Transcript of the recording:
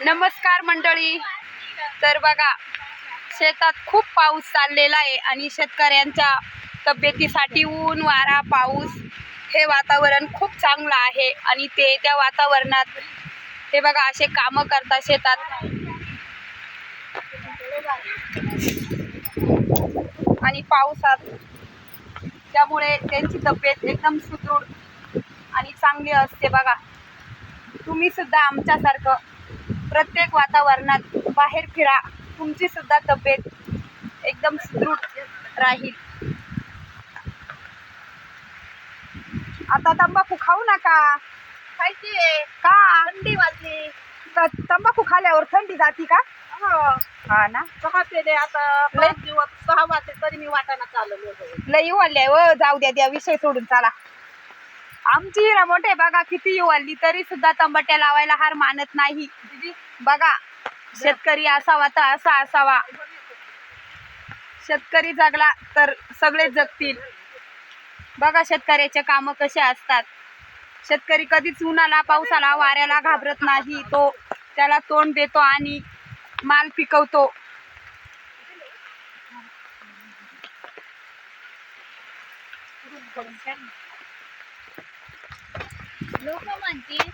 नमस्कार मंडळी. तर बघा शेतात खूप पाऊस चाललेला आहे आणि शेतकऱ्यांच्या तब्येतीसाठी ऊन वारा पाऊस हे वातावरण खूप चांगलं आहे आणि ते त्या वातावरणात हे बघा असे कामं करतात शेतात. आणि पावसात त्यामुळे त्यांची तब्येत एकदम सुदृढ आणि चांगली असते बघा. तुम्ही सुद्धा आमच्यासारखं प्रत्येक वातावरणात बाहेर फिरा. तुमची सुद्धा तब्येत एकदम सुदृढ राहील. आता तंबाखू खाऊ नका. खायची का? थंडी वाजली. त- तंबाखू खाल्यावर थंडी जाती का? हा. ना. सहा पेले आता. पाच दिवस सहा वाजले तरी मी वाटाणा चालवलं. होतं लई वाढले व जाऊ द्या द्या. विषय सोडून चला. आमची हिरा मोठे बघा किती युवाली तरी सुद्धा तंबाट्या लावायला हार मानत नाही. बघा शेतकरी असावा तर असा असावा. शेतकरी जगला तर सगळेच जगतील. बघा शेतकऱ्याचे काम कसे असतात. शेतकरी कधीच उन्हाला पावसाला वाऱ्याला घाबरत नाही. तो त्याला तोंड देतो आणि माल पिकवतो. लोक म्हणतील